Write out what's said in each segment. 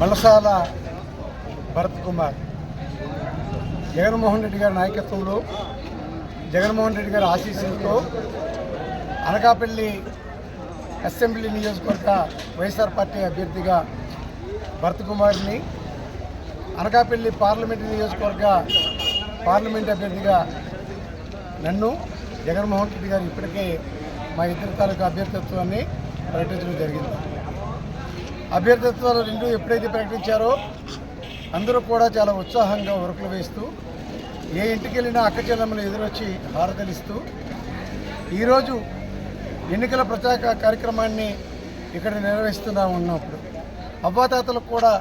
బలసాల భరత్ కుమార్. జగన్మోహన్ రెడ్డి గారి నాయకత్వంలో జగన్మోహన్ రెడ్డి గారి ఆశీస్సులతో అనకాపల్లి అసెంబ్లీ నియోజకవర్గ వైఎస్ఆర్ పార్టీ అభ్యర్థిగా భరత్ కుమార్ని అనకాపల్లి పార్లమెంటు నియోజకవర్గ పార్లమెంట్ అభ్యర్థిగా నన్ను జగన్మోహన్ రెడ్డి గారు ఇప్పటికే మా ఇద్దరి తాలూకా అభ్యర్థిత్వాన్ని ప్రకటించడం జరిగింది. అభ్యర్థిత్వాలు రెండు ఎప్పుడైతే ప్రకటించారో అందరూ కూడా చాలా ఉత్సాహంగా ఉరుకులు వేస్తూ ఏ ఇంటికి వెళ్ళినా అక్క చెల్లెమ్మలు ఎదురొచ్చి హారతలిస్తూ ఈరోజు ఎన్నికల ప్రచార కార్యక్రమాన్ని ఇక్కడ నిర్వహిస్తున్నా ఉన్నప్పుడు అవ్వాతాతలకు కూడా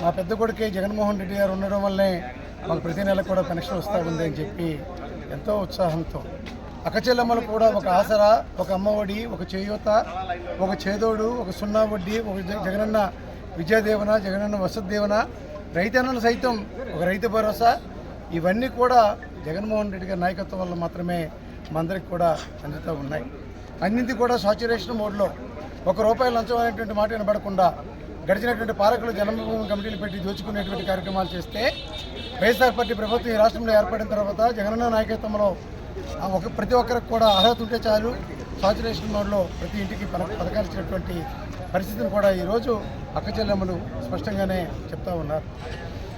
మా పెద్ద కొడుకే జగన్మోహన్ రెడ్డి గారు ఉండడం వల్లే మాకు ప్రతి నెల కూడా కనెక్షన్ వస్తూ ఉంది అని చెప్పి ఎంతో ఉత్సాహంతో అక్కచెల్లెమ్మలు కూడా ఒక ఆసరా ఒక అమ్మఒడి ఒక చేయూత ఒక చేదోడు ఒక సున్నా వడ్డీ ఒక జ- జగనన్న విద్యాదేవన జగనన్న వసతిదీవన రైతన్నలు సైతం ఒక రైతు భరోసా. ఇవన్నీ కూడా జగన్మోహన్ రెడ్డి గారి నాయకత్వం వల్ల మాత్రమే మందరికి కూడా అందుతూ ఉన్నాయి. అన్నింటి కూడా సాచురేషన్ మోడ్లో ఒక రూపాయి లంచం అనేటువంటి మాట వినబడకుండా గడిచినటువంటి పాలకులు జన్మభూమి కమిటీలు పెట్టి దోచుకునేటువంటి కార్యక్రమాలు చేస్తే వైఎస్ఆర్ పార్టీ ప్రభుత్వం ఈ రాష్ట్రంలో ఏర్పడిన తర్వాత జగనన్న నాయకత్వంలో ఒక ప్రతి ఒక్కరికి కూడా అర్హత ఉంటే చాలు. సాచురేషన్ మోడ్లో ప్రతి ఇంటికి పథ- పథకాలు ఇచ్చినటువంటి పరిస్థితిని కూడా ఈరోజు అక్క చెల్లెమ్మలు స్పష్టంగానే చెప్తా ఉన్నారు.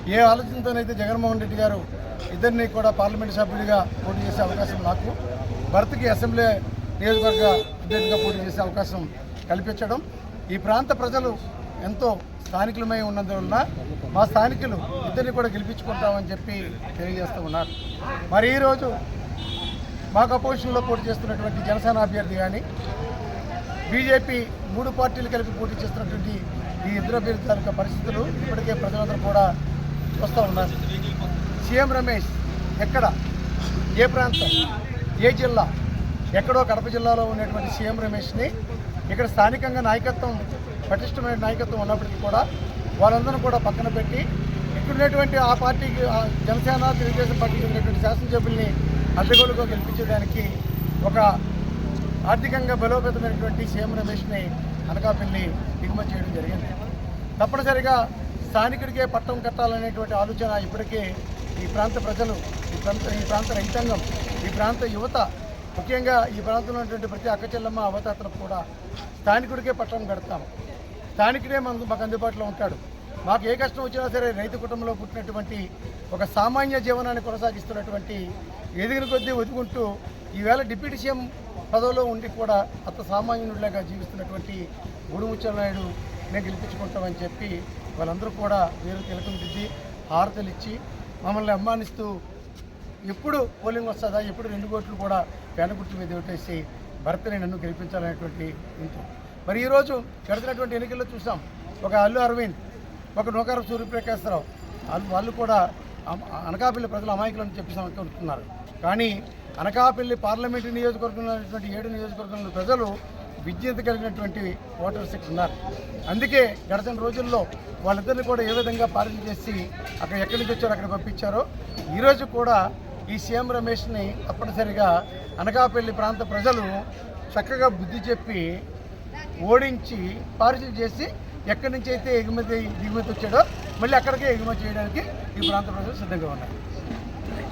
ఏ ఆలోచనతోనైతే జగన్మోహన్ రెడ్డి గారు ఇద్దరిని కూడా పార్లమెంట్ సభ్యుడిగా పోటీ చేసే అవకాశం నాకు భర్తకి అసెంబ్లీ నియోజకవర్గ అభ్యర్థిగా పోటీ చేసే అవకాశం కల్పించడం ఈ ప్రాంత ప్రజలు ఎంతో స్థానికులమై ఉన్నందువలన మా స్థానికులు ఇద్దరిని కూడా గెలిపించుకుంటామని చెప్పి తెలియజేస్తూ ఉన్నారు. మరి ఈరోజు మాకు అపోజిషన్లో పోటీ చేస్తున్నటువంటి జనసేన అభ్యర్థి కానీ బీజేపీ మూడు పార్టీలు కలిపి పోటీ చేస్తున్నటువంటి ఈ ఇద్దరు అభ్యర్థుల పరిస్థితులు ఇప్పటికే ప్రజలందరూ కూడా చూస్తూ ఉన్నారు. సీఎం రమేష్ ఎక్కడ? ఏ ప్రాంతం? ఏ జిల్లా? ఎక్కడో కడప జిల్లాలో ఉన్నటువంటి సీఎం రమేష్ని ఇక్కడ స్థానికంగా నాయకత్వం పటిష్టమైన నాయకత్వం ఉన్నప్పటికీ కూడా వాళ్ళందరూ కూడా పక్కన పెట్టి ఇక్కడ ఉన్నటువంటి ఆ పార్టీకి జనసేన తెలుగుదేశం పార్టీకి ఉన్నటువంటి శాసనసభ్యుల్ని అడ్డగోలుగా గెలిపించడానికి ఒక ఆర్థికంగా బలోపేతమైనటువంటి సీఎం రమేష్ని అనకాపల్లి దిగుమతి చేయడం జరిగింది. తప్పనిసరిగా స్థానికుడికే పట్టం కట్టాలనేటువంటి ఆలోచన ఇప్పటికే ఈ ప్రాంత ప్రజలు ఈ ప్రాంత ఈ ప్రాంత రైతాంగం ఈ ప్రాంత యువత ముఖ్యంగా ఈ ప్రాంతంలో ఉన్నటువంటి ప్రతి అక్కచెల్లమ్మ అవతాతలకు కూడా స్థానికుడికే పట్టం కడతాం స్థానికుడే మనకు మాకు అందుబాటులో ఉంటాడు. మాకు ఏ కష్టం వచ్చినా సరే రైతు కుటుంబంలో పుట్టినటువంటి ఒక సామాన్య జీవనాన్ని కొనసాగిస్తున్నటువంటి ఎదిగిన కొద్దీ ఒదుకుంటూ ఈవేళ డిప్యూటీ సీఎం పదవిలో ఉండి కూడా అంత సామాన్యుడిలాగా జీవిస్తున్నటువంటి గుడిముచ్చల నాయుడు నేను గెలిపించుకుంటామని చెప్పి వాళ్ళందరూ కూడా వీరు తిలకం దిద్ది హారతలు ఇచ్చి మమ్మల్ని అమ్మానిస్తూ ఎప్పుడు పోలింగ్ వస్తుందా ఎప్పుడు రెండు కోట్లు కూడా పేన గుర్తు మీద ఓటేసి భర్తని నన్ను గెలిపించాలనేటువంటి ఇంట్లో మరి ఈరోజు గడిచినటువంటి ఎన్నికల్లో చూసాం. ఒక అల్లు అరవింద్ ఒక నూకారం సూర్యప్రకాశ్రావు. వాళ్ళు వాళ్ళు కూడా అనకాపల్లి ప్రజలు అమాయకులని చెప్పి అనుకుంటున్నారు కానీ అనకాపల్లి పార్లమెంటు నియోజకవర్గంలోనేటువంటి ఏడు నియోజకవర్గంలో ప్రజలు విజ్ఞత కలిగినటువంటి ఓటర్స్ ఇక్కడ ఉన్నారు. అందుకే గడిచిన రోజుల్లో వాళ్ళిద్దరిని కూడా ఏ విధంగా పాలన చేసి అక్కడ ఎక్కడి నుంచి వచ్చారో అక్కడ పంపించారో ఈరోజు కూడా ఈ సీఎం రమేష్ని తప్పనిసరిగా అనకాపల్లి ప్రాంత ప్రజలు చక్కగా బుద్ధి చెప్పి ఓడించి పారిశీలి చేసి ఎక్కడి నుంచి అయితే ఎగుమతి దిగుమతి వచ్చాడో మళ్ళీ అక్కడికే ఎగుమతి చేయడానికి ఈ ప్రాంత ప్రజలు సిద్ధంగా ఉన్నారు.